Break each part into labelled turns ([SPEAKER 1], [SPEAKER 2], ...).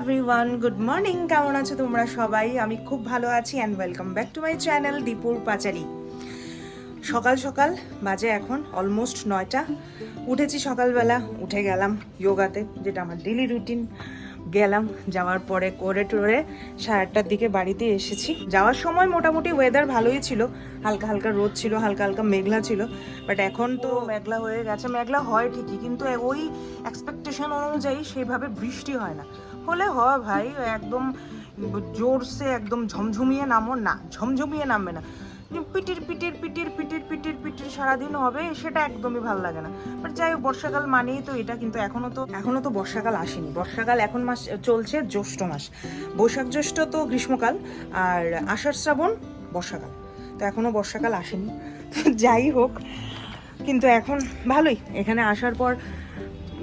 [SPEAKER 1] Everyone good morning কেমন আছো তোমরা সবাই? আমি খুব ভালো আছি and welcome back to my channel দীপুর পাচারি সকাল সকাল, বাজে এখন অলমোস্ট নয়টা। উঠেছি সকালবেলা, উঠে গেলাম যোগাতে যেটা আমার ডেলি রুটিন গেলাম, যাওয়ার পরে করে টোরে সাড়ে আটটার দিকে বাড়িতে এসেছি। যাওয়ার সময় মোটামুটি ওয়েদার ভালোই ছিল, হালকা হালকা রোদ ছিল, হালকা হালকা মেঘলা ছিল বাট এখন তো মেঘলা হয়ে গেছে, মেঘলা হয় ঠিকই, কিন্তু ওই এক্সপেকটেশন অনুযায়ী সেইভাবে বৃষ্টি হয় না। হলে হয় ভাই, একদম জোরসে একদম ঝমঝমিয়ে নামো, না, ঝমঝমিয়ে নামবে না। পিটির পিটির পিটির পিটির পিটির পিটির সারাদিন হবে, সেটা একদমই ভালো লাগে না। বাট যাই হোক, বর্ষাকাল মানেই তো এটা, কিন্তু এখনও তো এখনও তো বর্ষাকাল আসেনি। বর্ষাকাল এখন মাস চলছে জ্যৈষ্ঠ মাস। বৈশাখ জ্যৈষ্ঠ তো গ্রীষ্মকাল, আর আষাঢ় শ্রাবণ বর্ষাকাল। তো এখনও বর্ষাকাল আসেনি। যাই হোক, কিন্তু এখন ভালোই। এখানে আসার পর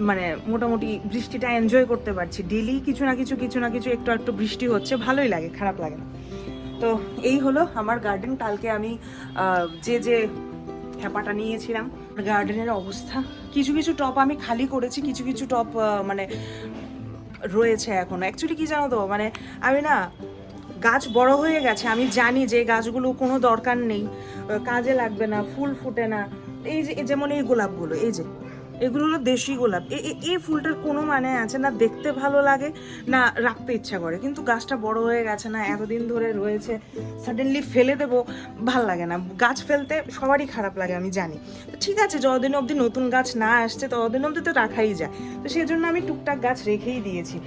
[SPEAKER 1] মানে মোটামুটি বৃষ্টিটা এনজয় করতে পারছি। ডেলি কিছু না কিছু কিছু না কিছু একটু একটু বৃষ্টি হচ্ছে, ভালোই লাগে, খারাপ লাগে না। তো এই হলো আমার গার্ডেন কালকে আমি যে যে হ্যাপাটা নিয়েছিলাম গার্ডেনের অবস্থা। কিছু কিছু টপ আমি খালি করেছি, কিছু কিছু টপ মানে রয়েছে এখনও। অ্যাকচুয়ালি কি জানো তো মানে আমি না, গাছ বড় হয়ে গেছে, আমি জানি যে গাছগুলো কোনো দরকার নেই। কাজে লাগবে না, ফুল ফুটে না। এই যে যেমন এই গোলাপগুলো, এই যে। এগুলো হলো দেশি গোলাপ। এই ফুলটার কোনো মানে আছে না, দেখতে ভালো লাগে, না রাখতে ইচ্ছা করে। কিন্তু গাছটা বড় হয়ে গেছে না, এতদিন ধরে রয়েছে সাডেনলি ফেলে দেবো, ভালো লাগে না। গাছ ফেলতে সবারই খারাপ লাগে, আমি জানি। তো ঠিক আছে, যতদিন অবধি নতুন গাছ না আসছে, ততদিন অবধি তো রাখাই যায়। তো সেই জন্য আমি টুকটাক গাছ রেখেই দিয়েছি।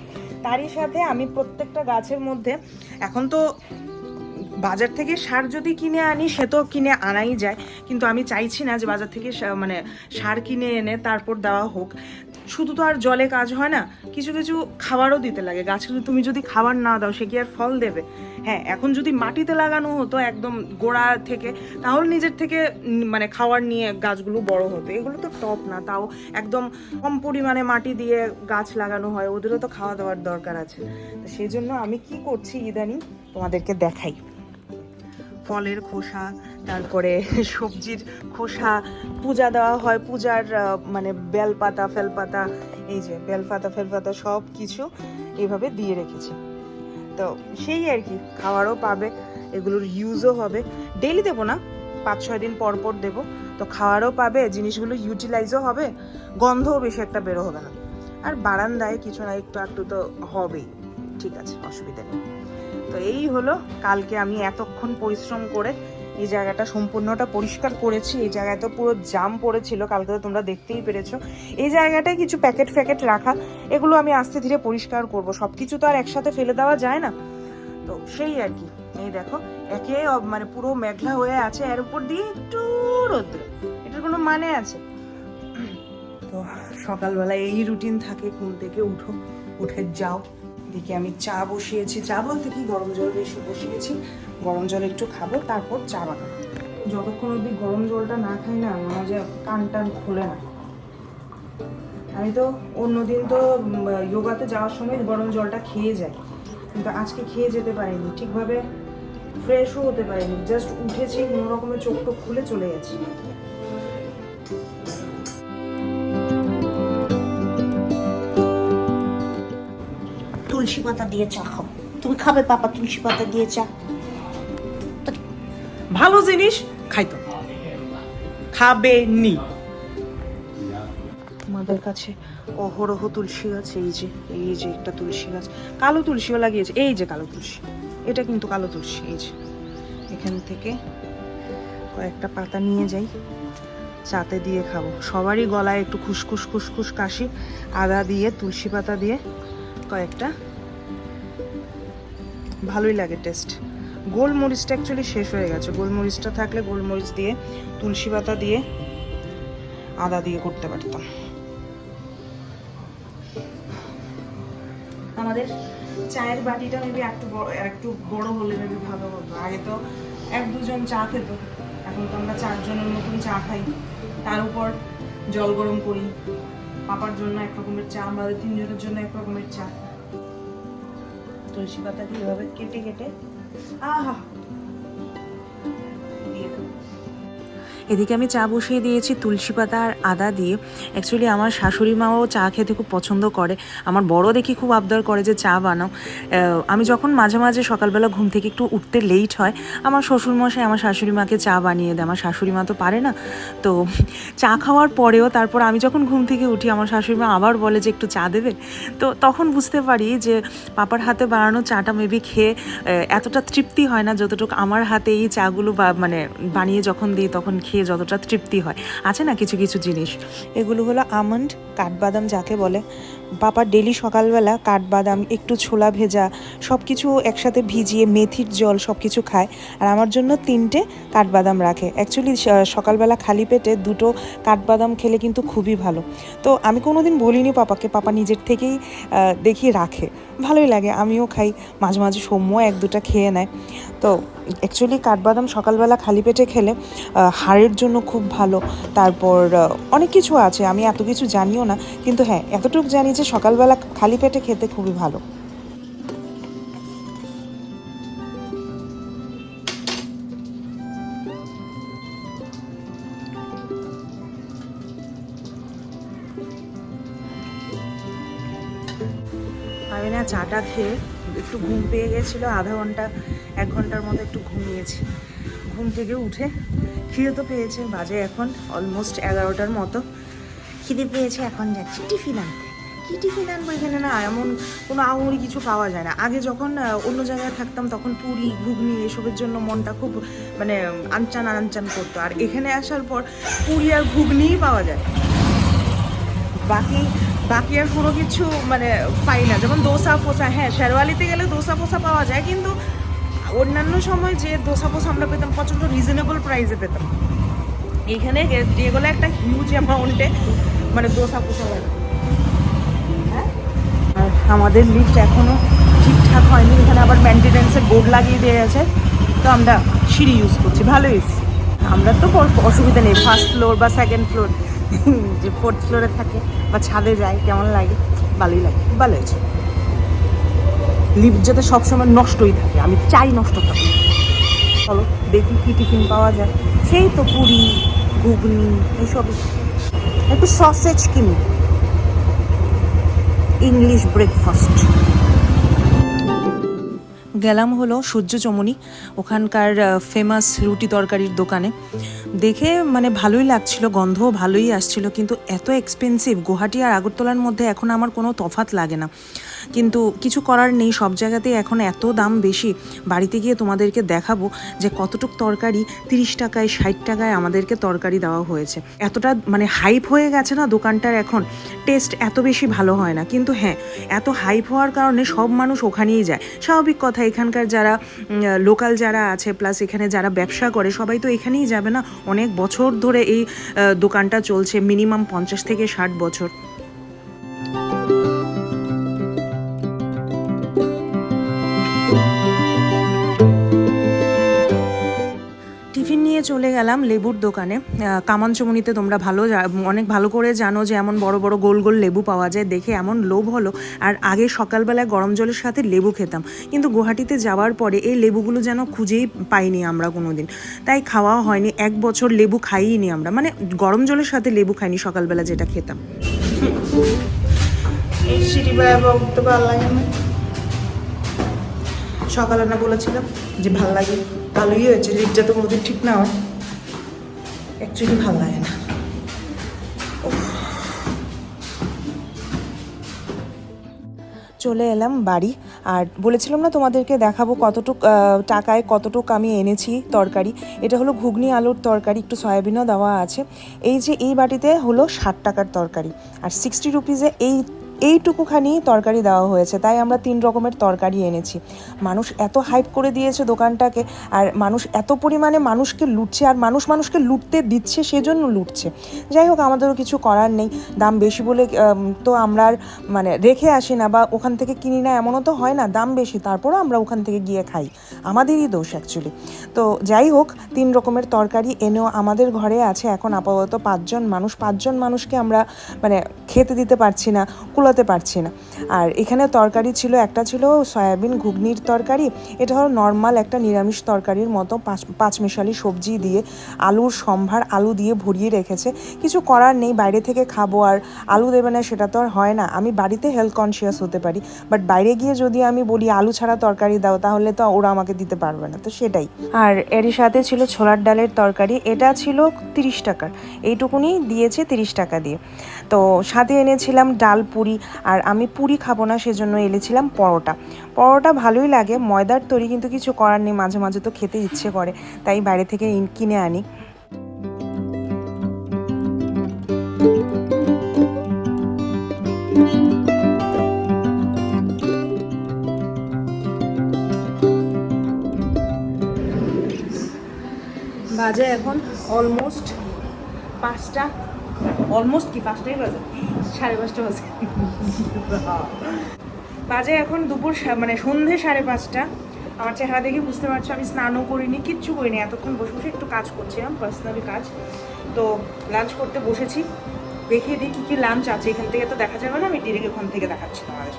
[SPEAKER 1] তারই সাথে আমি প্রত্যেকটা গাছের মধ্যে, এখন তো বাজার থেকে সার যদি কিনে আনি, সে তো কিনে আনাই যায়। কিন্তু আমি চাইছি না যে বাজার থেকে মানে সার কিনে এনে তারপর দেওয়া হোক। শুধু তো আর জলে কাজ হয় না, কিছু কিছু খাবারও দিতে লাগে। গাছকে তুমি যদি খাবার না দাও, সে কি আর ফল দেবে? হ্যাঁ এখন যদি মাটিতে লাগানো হতো একদম গোড়া থেকে, তাহলে নিজের থেকে মানে খাবার নিয়ে গাছগুলো বড় হতো। এগুলো তো টপ না, তাও একদম কম পরিমাণে মাটি দিয়ে গাছ লাগানো হয়, ওদেরও তো খাওয়া দাওয়ার দরকার আছে। তো সেই জন্য আমি কি করছি ইদানিং তোমাদেরকে দেখাই। ফলের খোসা, তারপরে সবজির খোসা, পূজা দেওয়া হয়, পূজার মানে বেলপাতা, ফেলপাতা, এই যে বেলপাতা, ফেলপাতা সব কিছু এইভাবে দিয়ে রেখেছি। তো সেই আর কি, খাওয়ারও পাবে, এগুলোর ইউজও হবে। ডেলি দেবো না পাঁচ ছয় দিন পর পর দেবো। তো খাওয়ারও পাবে, জিনিসগুলো ইউটিলাইজও হবে, গন্ধও বেশি একটা বেরো হবে না। আর বারান্দায় কিছু না, একটু একটু তো হবেই, ঠিক আছে, অসুবিধা নেই। তো এই হলো কালকে আমি এতক্ষণ পরিশ্রম করে এই জায়গাটা সম্পূর্ণটা পরিষ্কার করেছি। এই জায়গায় তো পুরো জাম পড়েছিল, কালকে তো তোমরা দেখতেই পেরেছ। এই জায়গাটায় কিছু প্যাকেট ফ্যাকেট রাখা, এগুলো আমি আস্তে ধীরে পরিষ্কার করব। সব কিছু তো আর একসাথে ফেলে দেওয়া যায় না। তো সেই আর কি। এই দেখো, একে মানে পুরো মেঘলা হয়ে আছে, এর উপর দিয়ে একটু রোদ্র। এটার কোনো মানে আছে? তো সকালবেলা এই রুটিন থাকে, ঘুম থেকে উঠো, উঠে যাও। দেখি আমি চা বসিয়েছি। চা বলতে কি? গরম জল বেশি বসিয়েছি। গরম জল একটু খাব, তারপর চা বানাবো। যতক্ষণ অবধি গরম জলটা না খাই না, মনে যে কান টান খুলে না। আমি তো অন্যদিন তো যোগাতে যাওয়ার সময় গরম জলটা খেয়ে যাই। কিন্তু আজকে খেয়ে যেতে পারিনি। ঠিকভাবে ফ্রেশও হতে পারিনি। জাস্ট উঠেছি, কোনো রকমের চোখ খুলে চলে গেছি।
[SPEAKER 2] তুলসী পাতা দিয়ে চা খাও। তুমি খাবে পাপা তুলসী পাতা দিয়ে চা।
[SPEAKER 1] ভালো জিনিস খাইতো খাবে নি আমাদের কাছে অহরহ তুলসী গাছ, এই যে এই যে একটা তুলসী গাছ। কালো তুলসীও লাগিয়েছে। এই যে কালো তুলসী। এটা কিন্তু কালো তুলসী, এই যে। এখান থেকে কয়েকটা পাতা নিয়ে যাই। চাতে দিয়ে খাব। সবারই গলায় একটু খুসখুস খুসখুস কাশি। আদা দিয়ে, তুলসী পাতা দিয়ে কয়েকটা ভালোই লাগে টেস্ট গোলমরিচটা অ্যাকচুয়ালি শেষ হয়ে গেছে। গোলমরিচটা থাকলে গোলমরিচ দিয়ে, তুলসী পাতা দিয়ে, আদা দিয়ে করতে পারতাম। আমাদের চায়ের বাটিটা মেবি একটু বড় একটু বড় হলে মেবি ভালো হতো। আগে তো এক দুজন চা খেত। এখন তো আমরা চারজনের মতন চা খাই। তার উপর জল গরম করি। পাপার জন্য এক রকমের চা, আমাদের তিনজনের জন্য এক রকমের চা। তুলসী পাতাকে এভাবে কেটে কেটে? আহা! এদিকে আমি চা বসিয়ে দিয়েছি, তুলসী পাতা আর আদা দিয়ে। অ্যাকচুয়ালি আমার শাশুড়ি মাও চা খেতে খুব পছন্দ করে। আমার বড় দেখি খুব আবদার করে যে চা বানাও। আমি যখন মাঝে মাঝে সকালবেলা ঘুম থেকে একটু উঠতে লেট হয়, আমার শ্বশুরমশাই আমার শাশুড়ি মাকে চা বানিয়ে দেয়। আমার শাশুড়ি মা তো পারে না। তো চা খাওয়ার পরেও তারপর আমি যখন ঘুম থেকে উঠি, আমার শাশুড়ি মা আবার বলে যে একটু চা দেবে। তো তখন বুঝতে পারি যে পাপার হাতে বানানো চাটা মেবি খেয়ে এতটা তৃপ্তি হয় না যতটুকু আমার হাতে এই চাগুলো বা মানে বানিয়ে যখন দিই, তখন খেয়ে যতটা তৃপ্তি হয়। আছে না কিছু কিছু জিনিস? এগুলো হলো আমন্ড কাঠবাদাম যাকে বলে। পাপা ডেলি সকালবেলা কাঠবাদাম, একটু ছোলা ভেজা সব কিছু একসাথে ভিজিয়ে মেথির জল সব কিছু খায়। আর আমার জন্য তিনটে কাঠবাদাম রাখে। অ্যাকচুয়ালি সকালবেলা খালি পেটে দুটো কাঠবাদাম খেলে কিন্তু খুবই ভালো। তো আমি কোনো দিন বলিনি পাপাকে, পাপা নিজের থেকেই দেখি রাখে। ভালোই লাগে, আমিও খাই, মাঝে মাঝে সৌম্য এক দুটা খেয়ে নেয়। তো অ্যাকচুয়ালি কাঠবাদাম সকালবেলা খালি পেটে খেলে হাড়ের জন্য খুব ভালো। তারপর অনেক কিছু আছে, আমি এত কিছু জানিও না। কিন্তু হ্যাঁ এতটুকু জানি যে সকালবেলা খালি পেটে খেতে খুবই ভালো। আমি চাটা খেয়ে একটু ঘুম পেয়ে গেছিল, আধা ঘণ্টা, এক ঘণ্টার মতো একটু ঘুমিয়েছি। ঘুম থেকে উঠে খিদে তো পেয়েছে, বাজে এখন অলমোস্ট এগারোটার মতো। খিদে পেয়েছে, এখন যাচ্ছি। টিফিন আনতে। কী টিফিন আনব এখানে? না, এমন কোনো আঙুরি কিছু পাওয়া যায় না। আগে যখন অন্য জায়গায় থাকতাম, তখন পুরি, ঘুগনি এসবের জন্য মনটা খুব মানে আনচান আনচান করতো। আর এখানে আসার পর পুরি আর ঘুগনিই পাওয়া যায়। বাকি বাকি আর কোনো কিছু মানে পাই না। যেমন দোসা, পোসা হ্যাঁ শেরওয়ালিতে গেলে দোসা, পোসা পাওয়া যায়, কিন্তু অন্যান্য সময় যে দোসা, পোসা আমরা পেতাম, প্রচণ্ড রিজনেবল প্রাইসে পেতাম। এখানে যেগুলো একটা হিউজ অ্যামাউন্টে মানে দোসা হয় হ্যাঁ? আমাদের লিফট এখনও ঠিকঠাক হয়নি। এখানে আবার মেনটেন্যান্সের বোর্ড লাগিয়ে দিয়ে গেছে তো আমরা সিঁড়ি ইউজ করছি। ভালোই। আমরা তো অসুবিধা নেই। ফার্স্ট ফ্লোর বা সেকেন্ড ফ্লোর যে ফোর্থ ফ্লোরে থাকে বা ছাদে যায়, কেমন লাগে? ভালোই লাগে। ভালো হয়েছে। লিফট যাতে সবসময় নষ্টই থাকে। আমি চাই নষ্ট থাকে চলো, দেখি কী টিফিন পাওয়া যায়। সেই তো পুরি, ঘুগনি এইসবই একটু সসেজ কিনি। ইংলিশ ব্রেকফাস্ট গেলাম হলো সূর্য চমনি, ওখানকার ফেমাস রুটি তরকারির দোকানে। দেখে মানে ভালোই লাগছিল, গন্ধও ভালোই আসছিল, কিন্তু এত এক্সপেন্সিভ গুয়াহাটি আর আগরতলার মধ্যে এখন আমার কোনো তফাত লাগে না। কিন্তু কিছু করার নেই, সব জায়গাতেই এখন এত দাম বেশি। বাড়িতে গিয়ে তোমাদেরকে দেখাবো যে কতটুক তরকারি তিরিশ টাকায়, ষাট টাকায় আমাদেরকে তরকারি দেওয়া হয়েছে। এতটা মানে হাইপ হয়ে গেছে না দোকানটার এখন? টেস্ট এত বেশি ভালো হয় না। কিন্তু হ্যাঁ এত হাইপ হওয়ার কারণে সব মানুষ ওখানেই যায়। স্বাভাবিক কথা, এখানকার যারা লোকাল যারা আছে প্লাস এখানে যারা ব্যবসা করে, সবাই তো এখানেই যাবে না? অনেক বছর ধরে এই দোকানটা চলছে মিনিমাম পঞ্চাশ থেকে ষাট বছর। নিয়ে চলে গেলাম লেবুর দোকানে। কামানচমনিতে তোমরা ভালো অনেক ভালো করে জানো যে এমন বড় বড় গোল গোল লেবু পাওয়া যায়। দেখে এমন লোভ হলো। আর আগে সকালবেলায় গরম জলের সাথে লেবু খেতাম। কিন্তু গুয়াহাটিতে যাওয়ার পরে এই লেবুগুলো যেন খুঁজেই পাইনি আমরা কোনোদিন। তাই খাওয়া হয়নি। এক বছর লেবু খাইনি আমরা। মানে গরম জলের সাথে লেবু খাইনি সকালবেলা যেটা খেতাম। সকালে না। বলেছিলাম যে ভালো লাগে। ভালোই হয়েছে লিফটটা তো কোনোদিন ঠিক না। হয় অ্যাকচুয়ালি ভালো লাগে না। চলে এলাম বাড়ি, আর বলেছিলাম না তোমাদেরকে দেখাবো কতটুক টাকায় কতটুক আমি এনেছি তরকারি। এটা হলো ঘুগনি আলুর তরকারি, একটু সয়াবিনও দেওয়া আছে। এই যে এই বাটিতে হলো ষাট টাকার তরকারি, আর সিক্সটি রুপিজে এই এইটুকুখানি তরকারি দেওয়া হয়েছে, তাই আমরা তিন রকমের তরকারি এনেছি। মানুষ এত হাইপ করে দিয়েছে দোকানটাকে, আর মানুষ এত পরিমাণে মানুষকে লুটছে, আর মানুষ মানুষকে লুটতে দিচ্ছে, সেজন্য লুটছে। যাই হোক, আমাদেরও কিছু করার নেই, দাম বেশি বলে তো আমরা আর মানে রেখে আসি না, বা ওখান থেকে কিনি না, এমনও তো হয় না, দাম বেশি, তারপরও আমরা ওখান থেকে গিয়ে খাই। আমাদেরই দোষ অ্যাকচুয়ালি তো যাই হোক, তিন রকমের তরকারি এনেও আমাদের ঘরে আছে, এখন আপাতত পাঁচজন মানুষ, পাঁচজন মানুষকে আমরা মানে খেতে দিতে পারছি না। কুলাতে কুলাতে পারছি না। আর এখানে তরকারি ছিল, একটা ছিল সয়াবিন ঘুগনির তরকারি, এটা হলো নর্মাল একটা নিরামিষ তরকারির মতো, পাঁচ, পাঁচমিশালি সবজি দিয়ে আলুর সম্ভার, আলু দিয়ে ভরিয়ে রেখেছে। কিছু করার নেই, বাইরে থেকে খাব আর আলু দেবে না, সেটা তো আর হয় না। আমি বাড়িতে হেলথ কনসিয়াস হতে পারি বাট বাইরে গিয়ে যদি আমি বলি আলু ছাড়া তরকারি দাও, তাহলে তো ওরা আমাকে দিতে পারবে না, তো সেটাই। আর এর সাথে ছিল ছোলার ডালের তরকারি, এটা ছিল তিরিশ টাকার, এইটুকুনি দিয়েছে তিরিশ টাকা দিয়ে। তো সাথে এনেছিলাম ডাল পুরি, আর আমি পুরি খাব না, সেজন্য এনেছিলাম পরোটা। পরোটা ভালোই লাগে, ময়দার তৈরি কিন্তু কিছু করার নেই, মাঝে মাঝে তো খেতে ইচ্ছে করে, তাই বাইরে থেকে কিনে আনি। বাজে এখন অলমোস্ট পাঁচটা। অলমোস্ট কি, পাঁচটাই বাজে? সাড়ে পাঁচটা বাজে। বাজে এখন দুপুর মানে সন্ধে সাড়ে পাঁচটা। আমার চেহারা দেখে বুঝতে পারছ, আমি স্নানও করিনি, কিচ্ছু করিনি। এতক্ষণ বসে বসে একটু কাজ করছিলাম পার্সোনালি কাজ। তো লাঞ্চ করতে বসেছি। দেখিয়ে দিই কী কী লাঞ্চ আছে। এখান থেকে তো দেখা যাবে না, আমি ডিরেক্ট ওখান থেকে দেখাচ্ছি তোমাদের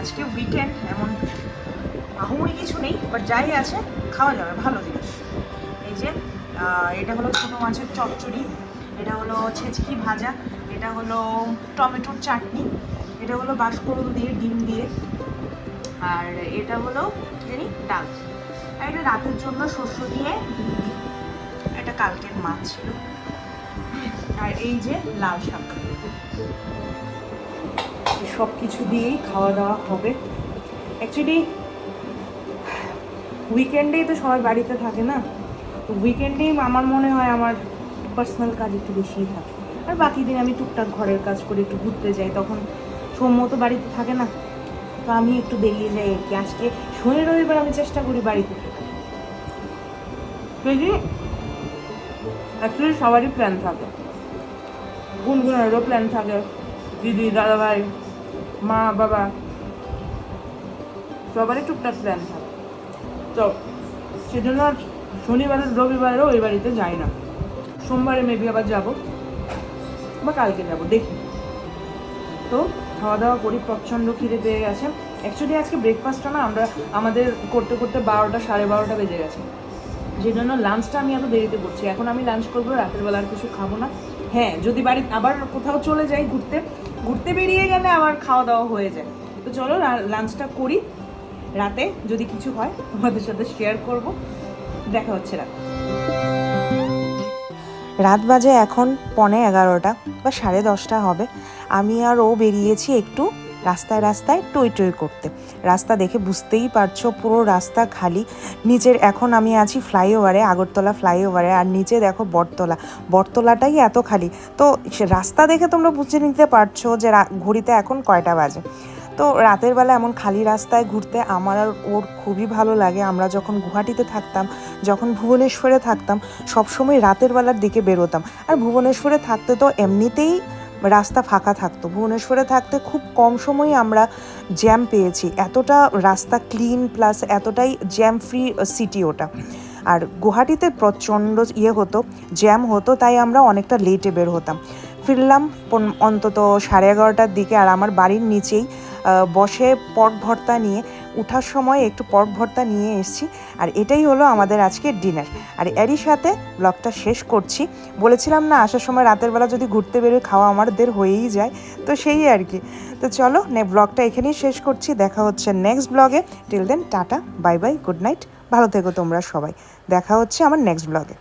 [SPEAKER 1] আজকে উইকেন্ড এমন আহুমরি কিছু নেই বাট যাই আছে, খাওয়া যাবে, ভালো জিনিস। এই যে এটা হলো ছোটো মাছের চচ্চড়ি, এটা হলো ছেচকি ভাজা, এটা হলো টমেটোর চাটনি, এটা হলো বাঁশকরুল দিয়ে, ডিম দিয়ে, আর এটা হলো জানি ডাল। আর এটা রাতের জন্য শস্য দিয়ে ডিম দিয়ে। এটা কালকের মাছ ছিল। আর এই যে লাল শাক। সব কিছু দিয়েই খাওয়া দাওয়া হবে। অ্যাকচুয়ালি উইকেন্ডেই তো সবাই বাড়িতে থাকে না। তো উইকেন্ডেই আমার মনে হয় আমার পার্সোনাল কাজ একটু বেশিই থাকে। আর বাকি দিন আমি টুকটাক ঘরের কাজ করে একটু ঘুরতে যাই, তখন সৌম্য তো বাড়িতে থাকে না। তো আমি একটু বেরিয়ে যাই আর কি। আজকে শনি রবিবার আমি চেষ্টা করি বাড়িতে অ্যাকচুয়ালি সবারই প্ল্যান থাকে। গুনগুনেরও প্ল্যান থাকে। দিদি, দাদাভাই, মা, বাবা, সবারই টুকটাক প্ল্যান থাকে। তো সেজন্য আর শনিবার, রবিবারও ওই বাড়িতে যাই না। সোমবারে মেবি আবার যাব। বা কালকে যাব, দেখি। তো খাওয়া দাওয়া করি, প্রচণ্ড খিদে পেয়ে গেছে। অ্যাকচুয়ালি আজকে ব্রেকফাস্টটা না আমরা, আমাদের করতে করতে বারোটা, সাড়ে বারোটা বেজে গেছে। যে জন্য লাঞ্চটা আমি এত দেরিতে করছি। এখন আমি লাঞ্চ করব, রাতের বেলা আর কিছু খাব না। হ্যাঁ যদি বাড়ি, আবার কোথাও চলে যাই ঘুরতে ঘুরতে বেরিয়ে গেলে আবার খাওয়া দাওয়া হয়ে যায়। তো চলো লাঞ্চটা করি। রাতে যদি কিছু হয়, তোমাদের সাথে শেয়ার করব। দেখা হচ্ছে রাত। রাত বাজে এখন পনে এগারোটা বা সাড়ে দশটা হবে। আমি আর ও বেরিয়েছি একটু রাস্তায় রাস্তায় টই টই করতে। রাস্তা দেখে বুঝতেই পারছ পুরো রাস্তা খালি। নিচের এখন আমি আছি ফ্লাইওভারে, আগরতলা ফ্লাইওভারে আর নিচে দেখো বটতলা। বটতলাটাই এত খালি। তো রাস্তা দেখে তোমরা বুঝে নিতে পারছ যে ঘড়িতে এখন কয়টা বাজে। তো রাতের বেলা এমন খালি রাস্তায় ঘুরতে আমার আর ওর খুবই ভালো লাগে। আমরা যখন গুয়াহাটিতে থাকতাম, যখন ভুবনেশ্বরে থাকতাম, সবসময় রাতের বেলার দিকে বেরোতাম। আর ভুবনেশ্বরে থাকতে তো এমনিতেই রাস্তা ফাঁকা থাকতো। ভুবনেশ্বরে থাকতে খুব কম সময়ে আমরা জ্যাম পেয়েছি। এতটা রাস্তা ক্লিন প্লাস এতটাই জ্যাম ফ্রি সিটি ওটা। আর গুয়াহাটিতে প্রচণ্ড ইয়ে হতো জ্যাম হতো, তাই আমরা অনেকটা লেটে বের হতাম। ফিরলাম অন্তত সাড়ে এগারোটার দিকে আর আমার বাড়ির নিচেই বসে পট ভর্তা নিয়ে, উঠার সময় একটু পট ভর্তা নিয়ে এসেছি। আর এটাই হলো আমাদের আজকের ডিনার। আর এরই সাথে ব্লগটা শেষ করছি। বলেছিলাম না, আসার সময় রাতের বেলা যদি ঘুরতে বেরোয় খাওয়া আমাদের হয়েই যায়। তো সেই আর কি। তো চলো, নে, ব্লগটা এখানেই শেষ করছি। দেখা হচ্ছে নেক্সট ব্লগে till then tata bye bye good night ভালো থেকো তোমরা সবাই। দেখা হচ্ছে আমার নেক্সট ব্লগে